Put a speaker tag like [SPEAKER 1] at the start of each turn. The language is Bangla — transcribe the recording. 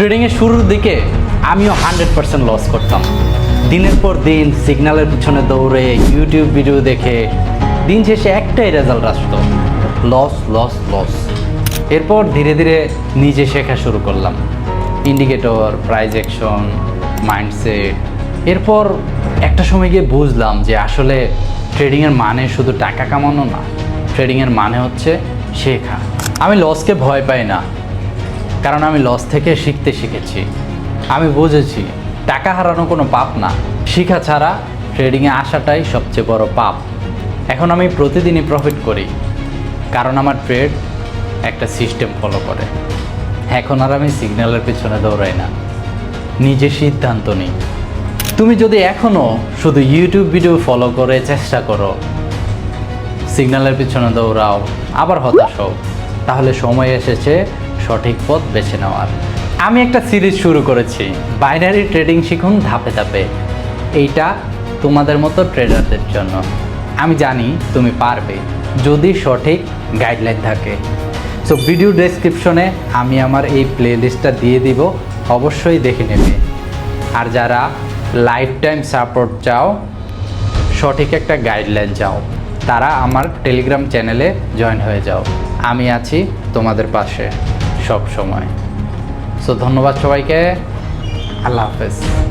[SPEAKER 1] ট্রেডিংয়ের শুরুর দিকে আমিও হান্ড্রেড পার্সেন্ট লস করতাম। দিনের পর দিন সিগন্যালের পিছনে দৌড়ে ইউটিউব ভিডিও দেখে দিন শেষে একটাই রেজাল্ট আসতো লস লস লস এরপর ধীরে ধীরে নিজে শেখা শুরু করলাম। ইন্ডিকেটর প্রাইজ অ্যাকশন মাইন্ডসেট এরপর একটা সময় গিয়ে বুঝলাম যে আসলে ট্রেডিংয়ের মানে শুধু টাকা কামানো না ট্রেডিংয়ের মানে হচ্ছে শেখা। আমি লসকে ভয় পাই না কারণ আমি লস থেকে শিখতে শিখেছি। আমি বুঝেছি, টাকা হারানো কোনো পাপ না। শিখা ছাড়া ট্রেডিংয়ে আসাটাই সবচেয়ে বড় পাপ। এখন আমি প্রতিদিনই প্রফিট করি, কারণ আমার ট্রেড একটা সিস্টেম ফলো করে। এখন আর আমি সিগন্যালের পেছনে দৌড়াই না। নিজে সিদ্ধান্ত নিই। তুমি যদি এখনও শুধু ইউটিউব ভিডিও ফলো করে চেষ্টা করো সিগন্যালের পিছনে দৌড়াও, আবার হতাশ হও, তাহলে সময় এসেছে সঠিক পথ বেছে নেওয়ার। আমি একটা সিরিজ শুরু করেছি। বাইনারি ট্রেডিং শিখুন ধাপে ধাপে। এইটা তোমাদের মতো ট্রেডারদের জন্য। আমি জানি তুমি পারবে, যদি সঠিক গাইডলাইন থাকে। সো ভিডিও ডেসক্রিপশনে আমি আমার এই প্লেলিস্টটা দিয়ে দিব। অবশ্যই দেখে নেবে। আর যারা লাইফ টাইম সাপোর্ট চাও, সঠিক একটা গাইডলাইন চাও, তারা আমার টেলিগ্রাম চ্যানেলে জয়েন হয়ে যাও। আমি আছি তোমাদের পাশে। সব সময়। সো ধন্যবাদ সবাইকে। আল্লাহ হাফেজ।